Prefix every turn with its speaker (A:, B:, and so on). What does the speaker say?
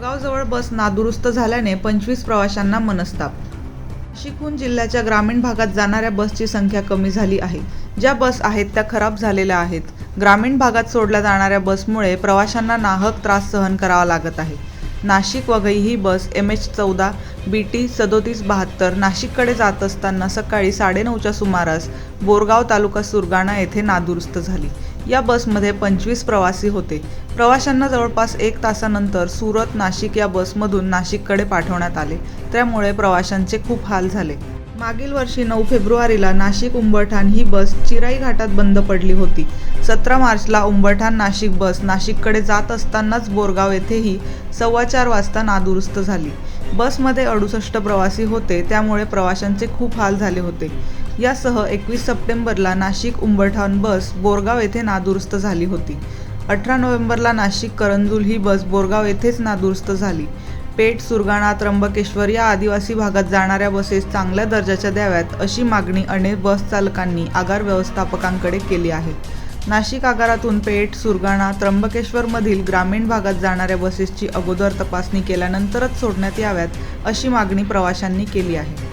A: गावजवळ बस नादुरुस्त झाल्याने पंचवीस प्रवाशांना मनस्ताप. नाशिकहून जिल्ह्याच्या ग्रामीण भागात जाणाऱ्या बसची संख्या कमी झाली आहे. ज्या बस आहेत त्या खराब झालेल्या आहेत. ग्रामीण भागात सोडल्या जाणाऱ्या बसमुळे प्रवाशांना नाहक त्रास सहन करावा लागत आहे. नाशिक वघई ही बस एम एच चौदा बी टी सदोतीस बहात्तर नाशिककडे जात असताना सकाळी साडेनऊच्या सुमारास बोरगाव तालुका सुरगाणा येथे नादुरुस्त झाली. या बसमध्ये पंचवीस प्रवासी होते. प्रवाशांना जवळपास एक तासानंतर सुरत नाशिक या बसमधून नाशिककडे पाठवण्यात आले. त्यामुळे प्रवाशांचे खूप हाल झाले. मागील वर्षी नऊ फेब्रुवारीला नाशिक उंबरठाण ही बस चिराई घाटात बंद पडली होती. सतरा मार्चला उंबरठाण नाशिक बस नाशिककडे जात असतानाच बोरगाव येथेही सव्वा चार वाजता नादुरुस्त झाली. बसमध्ये अडुसष्ट प्रवासी होते त्यामुळे प्रवाशांचे खूप हाल झाले होते. यासह एकवीस सप्टेंबरला नाशिक उंबरठाण बस बोरगाव येथे नादुरुस्त झाली होती. अठरा नोव्हेंबरला नाशिक करंजूल ही बस बोरगाव येथेच नादुरुस्त झाली. पेठ सुरगाणा त्र्यंबकेश्वर या आदिवासी भागात जाणाऱ्या बसेस चांगल्या दर्जाच्या द्याव्यात अशी मागणी अनेक बस चालकांनी आगार व्यवस्थापकांकडे केली आहे. नाशिक आगारातून पेठ सुरगाणा त्र्यंबकेश्वरमधील ग्रामीण भागात जाणाऱ्या बसेसची अगोदर तपासणी केल्यानंतरच सोडण्यात याव्यात अशी मागणी प्रवाशांनी केली आहे.